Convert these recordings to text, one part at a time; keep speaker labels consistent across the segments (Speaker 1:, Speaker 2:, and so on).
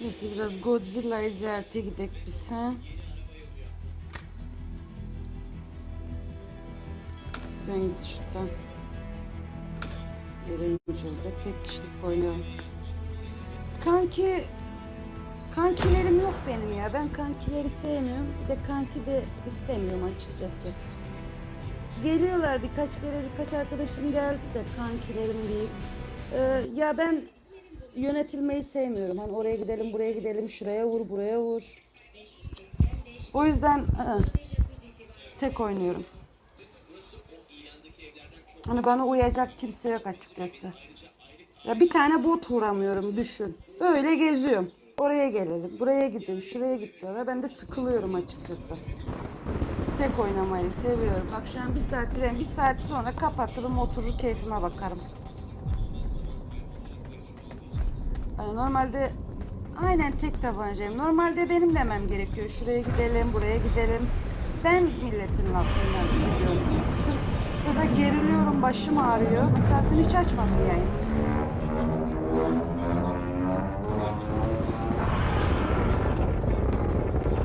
Speaker 1: Neyse biraz Godzilla'yı ziyarete gidelim biz ha. Sen git şuradan. Vereyim şurada tek kişilik oynayalım. Kanki Kankilerim yok benim ya. Ben kankileri sevmiyorum. De kanki de istemiyorum açıkçası. Geliyorlar birkaç kere birkaç arkadaşım geldi de kankilerim deyip. Ee, ya ben yönetilmeyi sevmiyorum. Hani oraya gidelim, buraya gidelim, şuraya vur, buraya vur. O yüzden ı-ı, tek oynuyorum. Hani bana uyacak kimse yok açıkçası. Ya bir tane bot vuramıyorum düşün. Böyle geziyorum. Oraya gelelim, buraya gidelim, şuraya git diyorlar. Ben de sıkılıyorum açıkçası. Tek oynamayı seviyorum. Bak şu an bir saat, bir saat sonra kapatırım, oturur keyfime bakarım. Normalde aynen tek tabancayım. Normalde benim demem gerekiyor. Şuraya gidelim, buraya gidelim. Ben milletin lafından gidiyorum. Sırf bu sefer geriliyorum, başım ağrıyor. Saattir hiç açmadım yayın.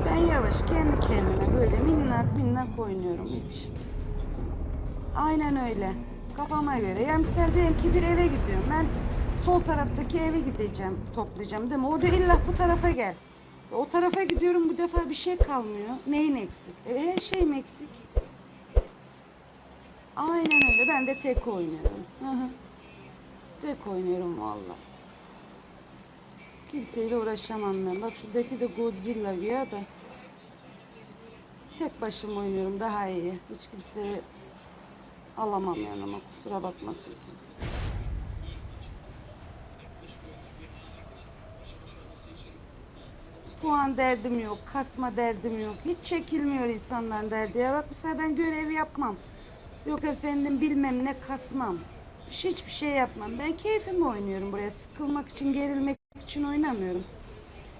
Speaker 1: Ben yavaş kendi kendime böyle minnak minnak oynuyorum hiç. Aynen öyle. Kafama göre. Diyelim ki bir eve gidiyorum. Ben sol taraftaki eve gideceğim, toplayacağım değil mi? O diyor illa bu tarafa gel. O tarafa gidiyorum bu defa bir şey kalmıyor. Neyin eksik? E, her şeyim eksik. Aynen öyle. Ben de tek oynuyorum. Tek oynuyorum valla. Kimseyle uğraşamam ben. Bak şuradaki de Godzilla ya da. Tek başıma oynuyorum daha iyi. Hiç kimseye alamam yanıma. Kusura bakmasın kimse. Puan derdim yok, kasma derdim yok. Hiç çekilmiyor insanların derdi. Ya bak mesela ben görev yapmam. Yok efendim bilmem ne kasmam. Hiçbir şey yapmam. Ben keyfimi oynuyorum buraya. Sıkılmak için, gerilmek için oynamıyorum.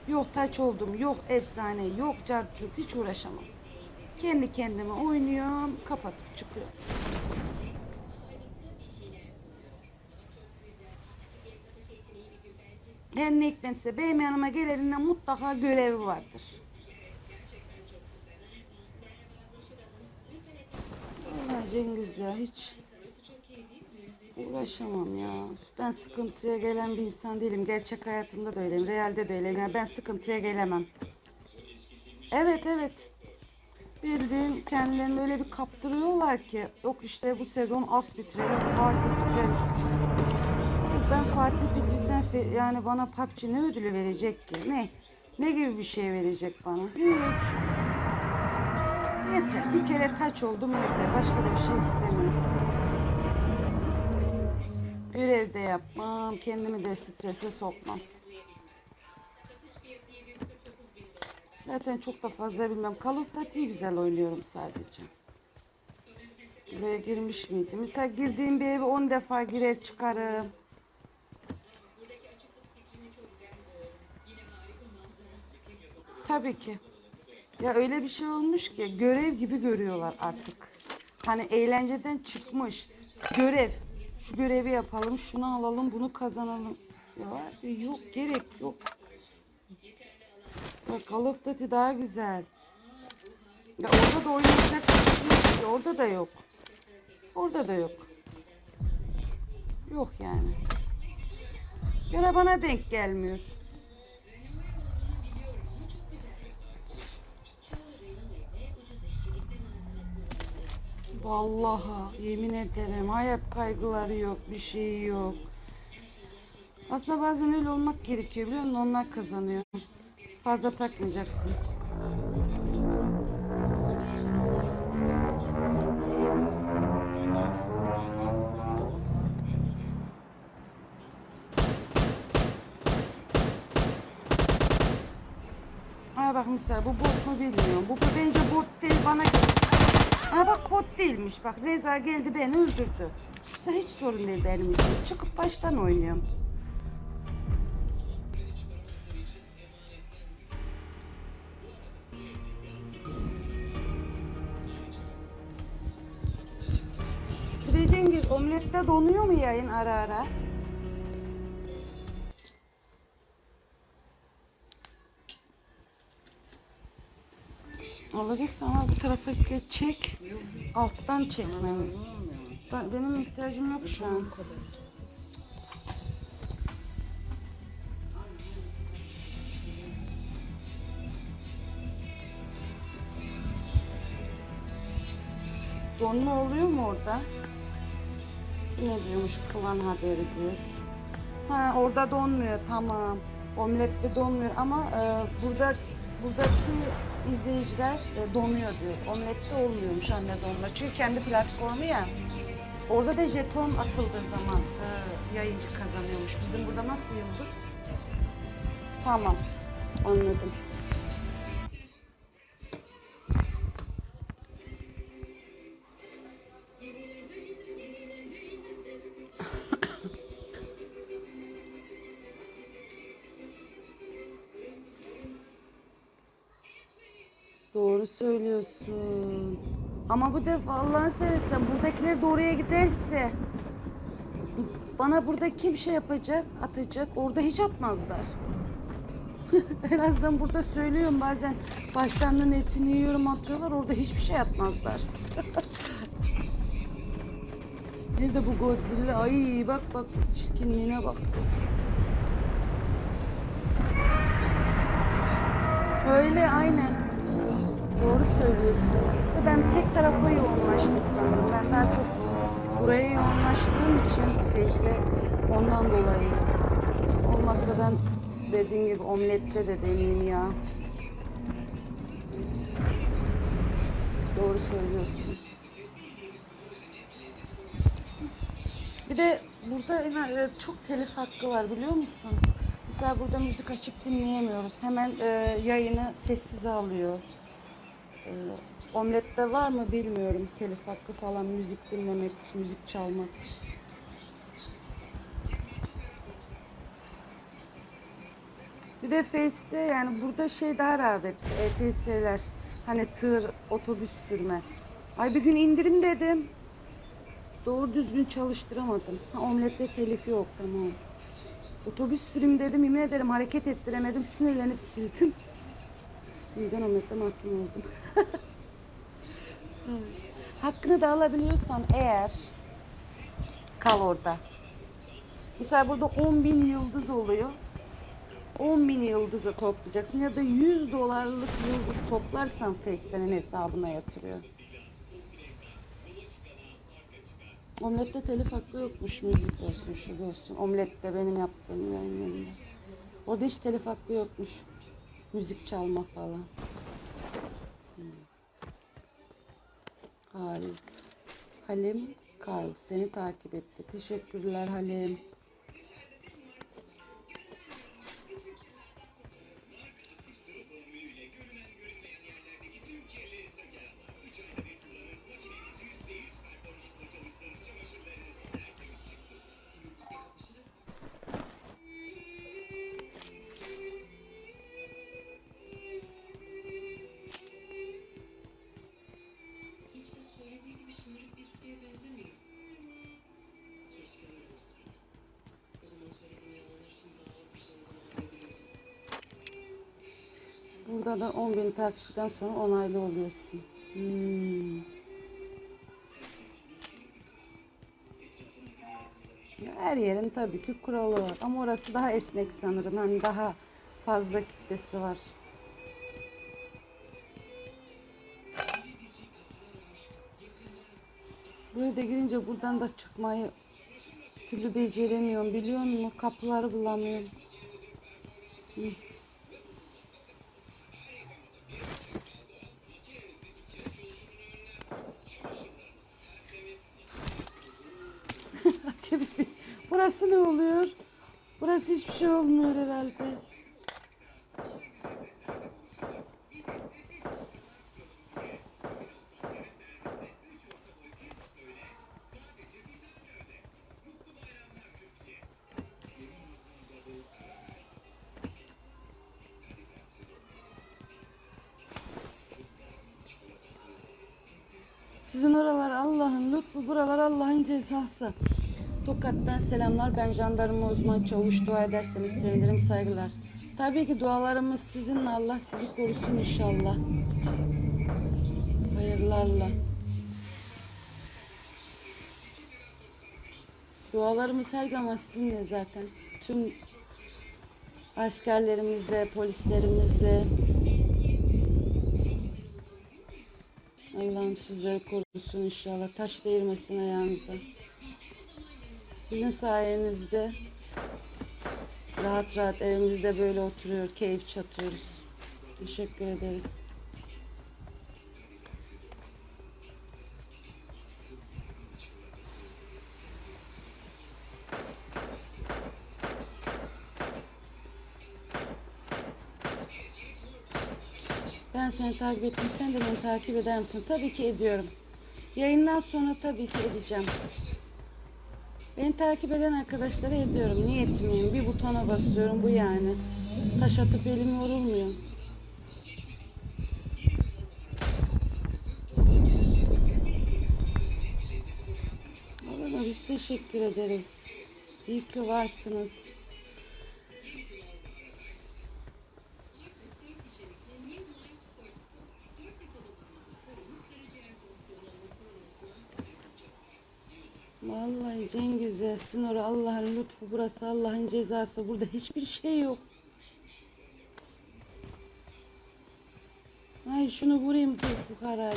Speaker 1: Yok taç oldum, yok efsane, yok carcut hiç uğraşamam. Kendi kendime oynuyorum, kapatıp çıkıyorum. Her ne hikmetse benim yanıma mutlaka görevi vardır. Vallahi Cengiz ya hiç uğraşamam ya. Ben sıkıntıya gelen bir insan değilim. Gerçek hayatımda da öyleyim. Realde de öyleyim. Yani ben sıkıntıya gelemem. Evet evet. Bildiğin kendilerini öyle bir kaptırıyorlar ki. Yok işte bu sezon as bitirelim. Fatih bitirelim. Fatih bitirsem fe- yani bana PUBG ne ödülü verecek ki? Ne? Ne gibi bir şey verecek bana? Hiç. Yeter. Bir kere taç oldum yeter. Başka da bir şey istemiyorum. Görev de yapmam. Kendimi de strese sokmam. Zaten çok da fazla bilmem. Call of Duty'yi güzel oynuyorum sadece. Buraya girmiş miydim? Mesela girdiğim bir eve 10 defa girer çıkarım. Tabii ki. Ya öyle bir şey olmuş ki görev gibi görüyorlar artık. Hani eğlenceden çıkmış. Görev. Şu görevi yapalım, şunu alalım, bunu kazanalım. Ya yok gerek yok. Bak Call of Duty daha güzel. Ya orada da oynayacak bir şey. Orada da yok. Orada da yok. Yok yani. Ya da bana denk gelmiyor. Vallahi yemin ederim hayat kaygıları yok, bir şey yok. Aslında bazen öyle olmak gerekiyor biliyor musun? Onlar kazanıyor. Fazla takmayacaksın. Ha bak misal bu bot mu bilmiyorum. Bu bence bot değil bana göre. Ha bak bot değilmiş. Bak Reza geldi beni öldürdü. Mesela hiç sorun değil benim için. Çıkıp baştan oynuyorum. Cengiz omlette donuyor mu yayın ara ara? Alacaksan al bu tarafa çek. Alttan çekmem. Ben, benim ihtiyacım yok şu an. Donma oluyor mu orada? Ne diyormuş kılan haberi diyor. Ha orada donmuyor tamam. Omlette donmuyor ama e, burada buradaki izleyiciler e, donuyor diyor. Omlette olmuyormuş anne donma. Çünkü kendi platformu ya. Orada da jeton atıldığı zaman e, yayıncı kazanıyormuş. Bizim burada nasıl yıldız? Tamam. Anladım. Doğru söylüyorsun. Ama bu defa Allah'ını seversen buradakiler de oraya giderse bana burada kim şey yapacak, atacak? Orada hiç atmazlar. en azından burada söylüyorum bazen başlarının etini yiyorum atıyorlar orada hiçbir şey atmazlar. Nerede bu Godzilla? Ay bak bak çirkinliğine bak. Öyle aynen. Doğru söylüyorsun. Ve Ben tek tarafa yoğunlaştım sanırım. Ben daha çok buraya yoğunlaştığım için Face'e ondan dolayı. Olmazsa ben dediğin gibi omlette de deneyeyim ya. Doğru söylüyorsun. Bir de burada e, çok telif hakkı var biliyor musun? Mesela burada müzik açıp dinleyemiyoruz. Hemen e, yayını sessize alıyor. E, omlette var mı bilmiyorum telif hakkı falan müzik dinlemek, müzik çalmak. Bir de Face'te yani burada şey daha rağbet, ETS'ler. Hani tır, otobüs sürme. Ay bir gün indirim dedim. Doğru düzgün çalıştıramadım. Ha, omlette telif yok tamam. Otobüs sürüm dedim yemin ederim hareket ettiremedim. Sinirlenip sildim. Yüzden omlette mahkum oldum. Hakkını da alabiliyorsan eğer kal orada. Mesela burada 10 bin yıldız oluyor. 10 bin yıldızı toplayacaksın ya da 100 dolarlık yıldız toplarsan Face senin hesabına yatırıyor. Omlette telif hakkı yokmuş müzik olsun şu olsun. Omlette benim yaptığım yayınlarında. Orada hiç telif hakkı yokmuş. Müzik çalma falan. Hmm. Halim. Halim Karl seni takip etti. Teşekkürler Halim. Da 10 bin takipçiden sonra onaylı oluyorsun. Hmm. Her yerin tabii ki kuralı var ama orası daha esnek sanırım. Hani daha fazla kitlesi var. Buraya da girince buradan da çıkmayı türlü beceremiyorum biliyor musun? Kapıları bulamıyorum. Hı. Acaba burası ne oluyor? Burası hiçbir şey olmuyor herhalde. Sizin oralar Allah'ın lütfu, buralar Allah'ın cezası. Tokat'tan selamlar. Ben jandarma uzman çavuş. Dua ederseniz sevinirim. Saygılar. Tabii ki dualarımız sizinle. Allah sizi korusun inşallah.
Speaker 2: Hayırlarla. Dualarımız her zaman sizinle zaten. Tüm askerlerimizle, polislerimizle. Allah'ım sizleri korusun inşallah. Taş değirmesin ayağınıza. Sizin sayenizde rahat rahat evimizde böyle oturuyor, keyif çatıyoruz. Teşekkür ederiz. Ben seni takip ettim. Sen de beni takip eder misin? Tabii ki ediyorum. Yayından sonra tabii ki edeceğim. Beni takip eden arkadaşları ediyorum. Niye etmeyeyim? Bir butona basıyorum. Bu yani. Taş atıp elim yorulmuyor. Olur mu? Biz teşekkür ederiz. İyi ki varsınız. Vallahi Cengiz ya Sinor Allah'ın lütfu burası Allah'ın cezası burada hiçbir şey yok. Ay şunu vurayım bu fukarayı.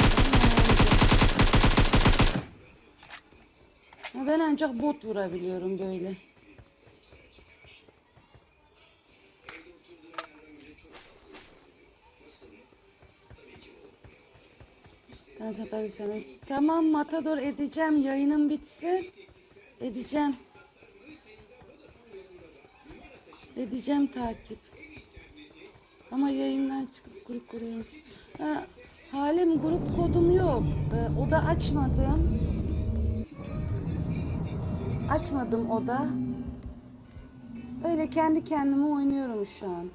Speaker 2: Ben ancak bot vurabiliyorum böyle. Ben. Tamam Matador edeceğim yayının bitsin. Edeceğim. Edeceğim takip. Ama yayından çıkıp grup kuruyoruz. Ha, halim grup kodum yok. Ee, oda açmadım. Açmadım oda. Öyle kendi kendime oynuyorum şu an.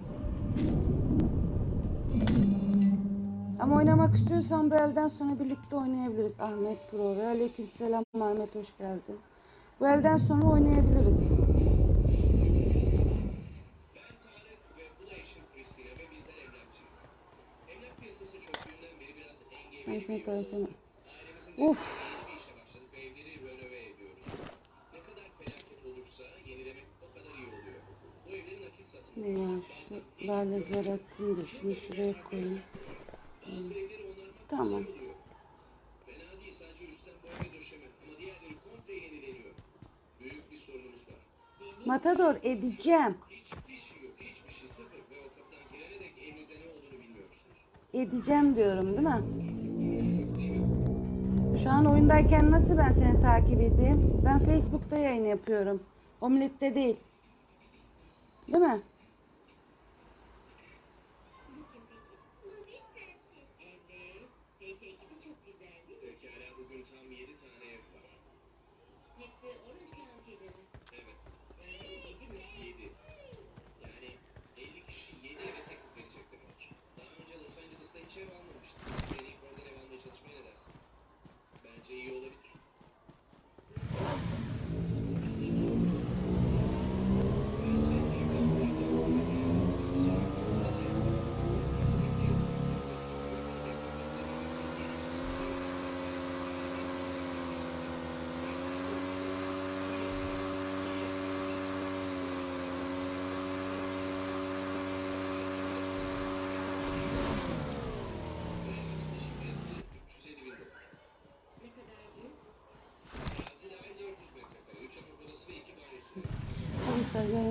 Speaker 2: Ama oynamak istiyorsan bu elden sonra birlikte oynayabiliriz Ahmet Pro ve aleykümselam Ahmet hoş geldin. Bu elden sonra oynayabiliriz. Ben seni tanısana. Uf. Ne ya şu lale zarattım da şunu şuraya koyayım. Tamam. Matador edeceğim. Edeceğim diyorum değil mi? Şu an oyundayken nasıl ben seni takip edeyim? Ben Facebook'ta yayın yapıyorum. Omlet'te değil. Değil mi?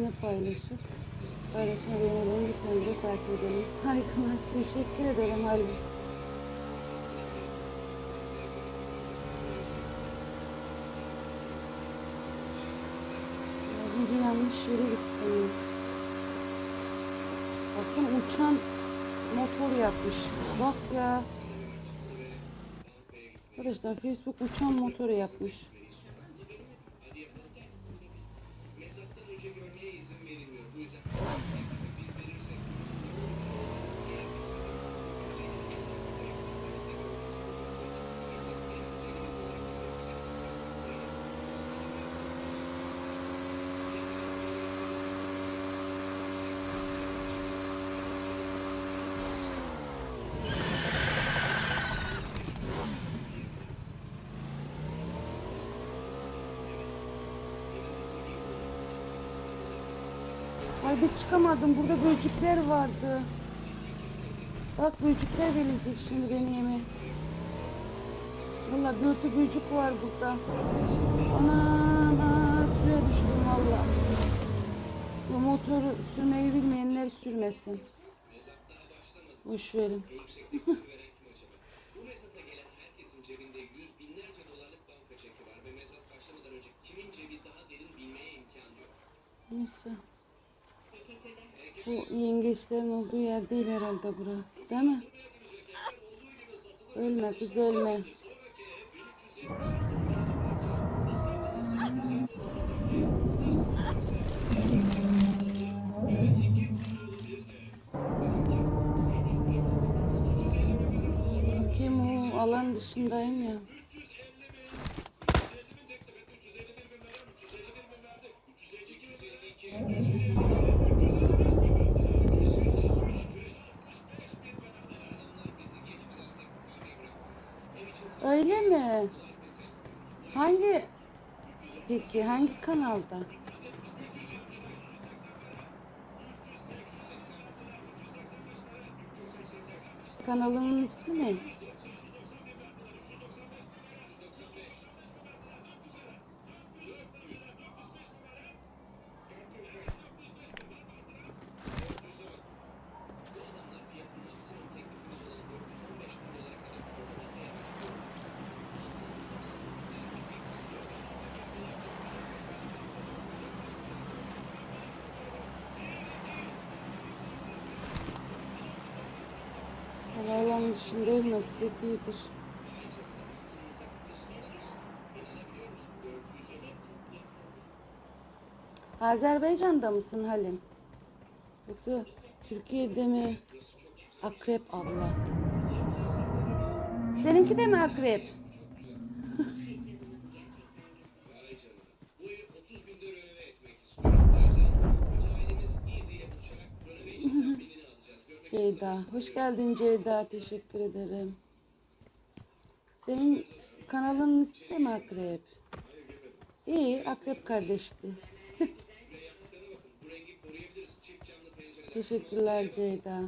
Speaker 2: Yayını paylaşıp paylaşma beğenelim lütfen de takip edelim. Saygılar. Teşekkür ederim Halim. Az önce yanlış yere gittim. Baksana uçan motor yapmış. Bak ya. Arkadaşlar Facebook uçan motoru yapmış. Abi çıkamadım. Burada böcekler vardı. Bak böcekler gelecek şimdi beni yeme. Valla böğürtü böcek var burada. Ana suya düştüm valla. Bu motoru sürmeyi bilmeyenler sürmesin. Boş verin. Neyse. Bu yengeçlerin olduğu yer değil herhalde bura. Değil mi? Ölme kız ölme. Kim o alan dışındayım ya. Öyle mi? Hangi peki hangi kanalda? Kanalımın ismi ne? dışında olması iyidir. Azerbaycan'da mısın Halim? Yoksa Türkiye'de mi? Akrep abla. Seninki de mi akrep? Ceyda. Hoş geldin Ceyda. Teşekkür ederim. Senin kanalının ismi mi Akrep? İyi. Akrep kardeşti. Teşekkürler Ceyda.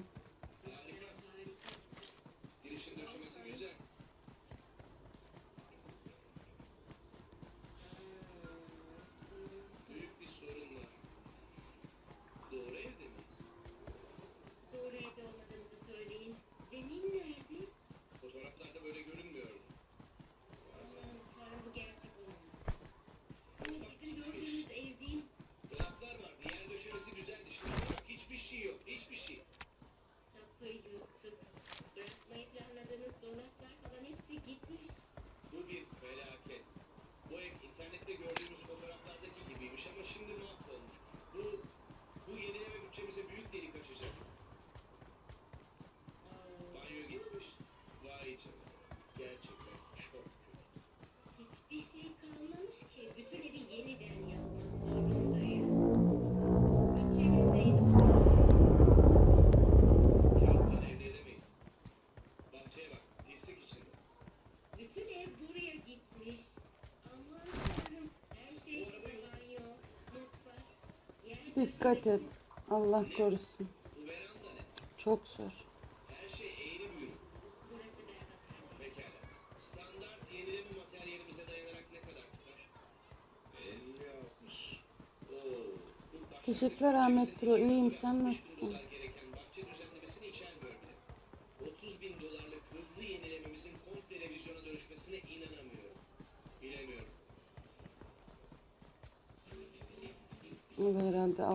Speaker 2: Dikkat et. Allah korusun. Çok zor. Teşekkürler Ahmet Pro. İyiyim. Sen nasılsın?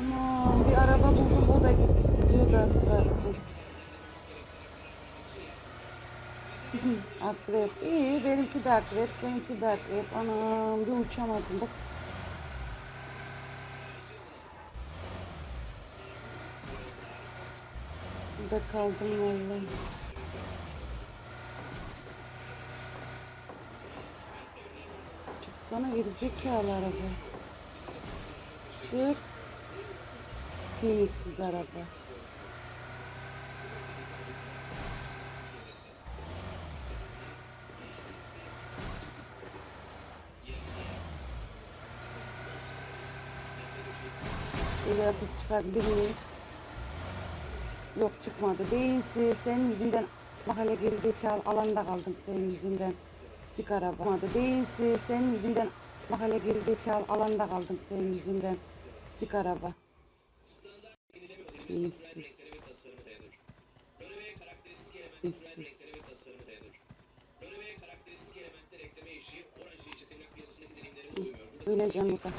Speaker 2: Aman bir araba buldum o da gidiyor da sırası. akrep. İyi benimki de akrep. Benimki de akrep. Anam bir uçamadım bak. Burada kaldım vallahi. Çıksana gerizekalı araba. Çık. Beyinsiz araba. Böyle yapıp çıkabilir miyiz? Yok çıkmadı. Beyinsiz. Senin yüzünden mahalle gerizekalı alanda kaldım senin yüzünden. Pislik araba. Çıkmadı. Beyinsiz. Senin yüzünden mahalle gerizekalı alanda kaldım senin yüzünden. Pislik araba.
Speaker 1: Deneyimlerime uymuyor. Burada
Speaker 2: Öleceğim burada.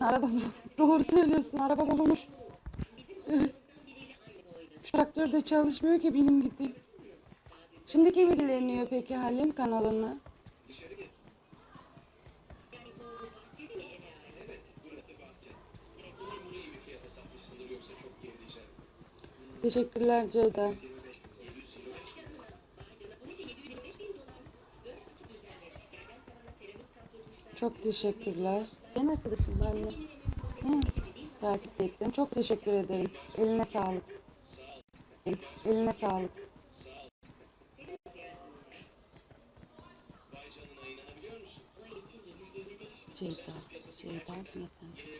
Speaker 2: Araba doğru söylüyorsun. Araba bulunmuş. Traktör de çalışmıyor ki benim gideyim. Şimdi kim ilgileniyor peki Halim kanalını? Teşekkürler Ceyda. Çok teşekkürler. Ben arkadaşım ben de. Hı, takip ettim. Çok teşekkür ederim. Eline sağlık. Eline sağlık. Ceyda. Ceyda ne sen?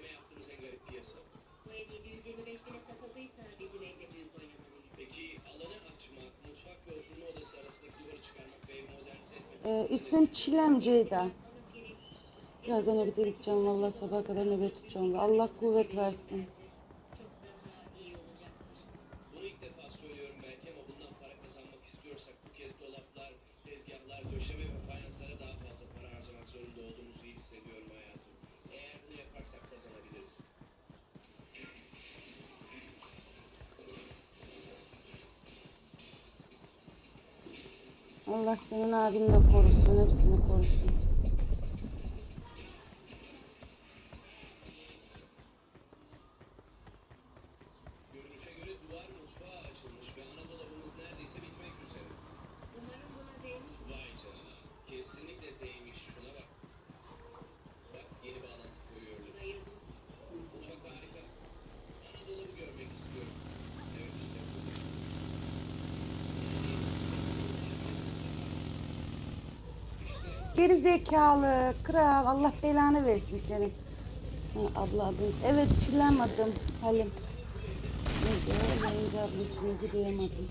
Speaker 2: Ee, ismim Çilem Ceyda. Birazdan nöbete gideceğim. Vallahi sabaha kadar nöbet tutacağım. Allah kuvvet versin. Korusun. Hepsini Geri zekalı, kral, Allah belanı versin senin. Ha, abla adın. Evet, Çilem adım. Halim. Ne diyor? Yayıncı abla isminizi duyamadım.